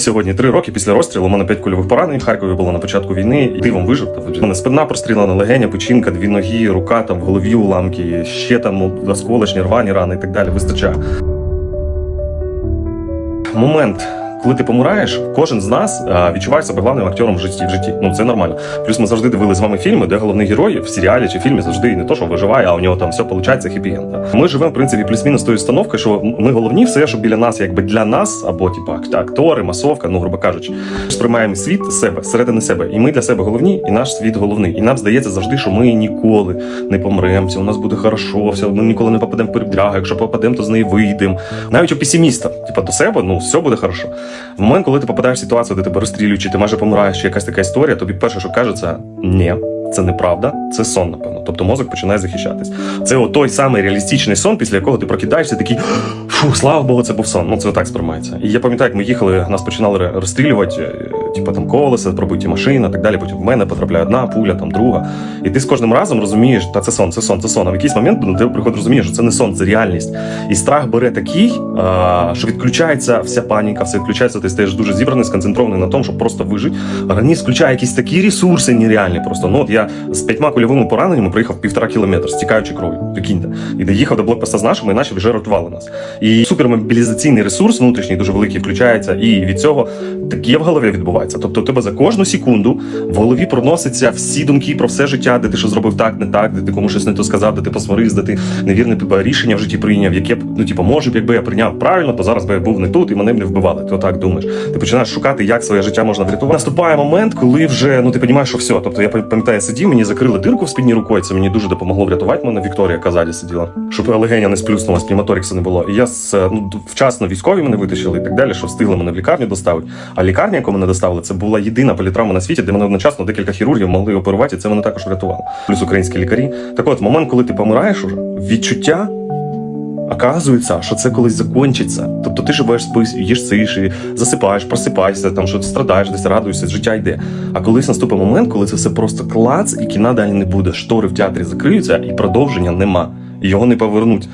сьогодні три роки після розстрілу. У мене п'ять кульових поранень Харкові було на початку війни. І дивом вижив. У мене спина прострілена, легеня, печінка, дві ноги, рука там в голові уламки, ще там осколочні, рвані рани і так далі. Вистачає. Момент. Коли ти помираєш, кожен з нас відчуває себе главним актором в житті. В житті. Ну це нормально. Плюс ми завжди дивилися з вами фільми, де головний герой в серіалі чи фільмі завжди не то, що виживає, а у нього там все виходить хіпі-енд. Ми живемо в принципі плюс-мінус тою установкою, що ми головні, все, що біля нас, якби для нас, або ак- актори, масовка, ну грубо кажучи, сприймаємо світ себе, зсередини себе. І ми для себе головні, і наш світ головний. І нам здається завжди, що ми ніколи не помремо. Все у нас буде хорошо, все, ми ніколи не попадемо в передрягу. Якщо попадемо, то з неї вийдемо. Навіть у песиміста, типу, до себе, ну все буде хорошо. В момент, коли ти попадаєш в ситуацію, де тебе розстрілюють, чи ти майже помираєш, чи якась така історія, тобі перше, що кажеться, ні. Це неправда, це сон, напевно. Тобто мозок починає захищатись. Це той самий реалістичний сон, після якого ти прокидаєшся, такий фу, слава Богу, це був сон. Ну це отак сприймається. І я пам'ятаю, як ми їхали, нас починали розстрілювати, типу там колеса, пробиті машини, так далі. Потім в мене потрапляє одна пуля, там друга. І ти з кожним разом розумієш, та це сон, це сон, це сон. А в якийсь момент тебе приходить розуміння, що це не сон, це реальність. І страх бере такий, а, що відключається вся паніка, все відключається, ти стаєш дуже зібраний, сконцентрований на тому, щоб просто вижити. Організм включає якісь такі ресурси нереальні. Просто ну от я з п'ятьма кульовими пораненнями приїхав півтора кілометра, стікаючи кров'ю. Прикиньте. І доїхав до блокпоста з нашими, і наші вже ротували нас. І супермобілізаційний ресурс внутрішній дуже великий включається, і від цього таке в голові відбувається. Тобто, у тебе за кожну секунду в голові проносяться всі думки про все життя, де ти що зробив так, не так, де ти комусь щось не то сказав, де ти посварився, де ти невірне рішення в житті прийняв, яке б ну типу, може б, якби я прийняв правильно, то зараз би я був не тут і мене б не вбивали. Ти отак думаєш. Ти починаєш шукати, як своє життя можна врятувати. Наступає момент, коли вже ну ти розумієш, що все. Тобто я пам'ятаю, сидів, мені закрили дирку в спідній рукою. Це мені дуже допомогло врятувати мене. Вікторія Казалі сиділа, щоб легеня не сплюснулась, пневмоторікса не було. І я з, ну, вчасно військові мене витащили і так далі, що встигли мене в лікарню доставити. А лікарня, яку мене доставили, це була єдина політравма на світі, де мене одночасно декілька хірургів могли оперувати, і це мене також врятувало. Плюс українські лікарі. Так от, момент, коли ти помираєш уже, відчуття. Оказується, що це колись закінчиться. Тобто ти живеш, спиш, їш сиш, і засипаєш, просипаєшся, там що страдаєш, десь радуєшся, життя йде. А колись наступить момент, коли це все просто клац, і кіна далі не буде. Штори в театрі закриються, і продовження нема. Його не повернуть.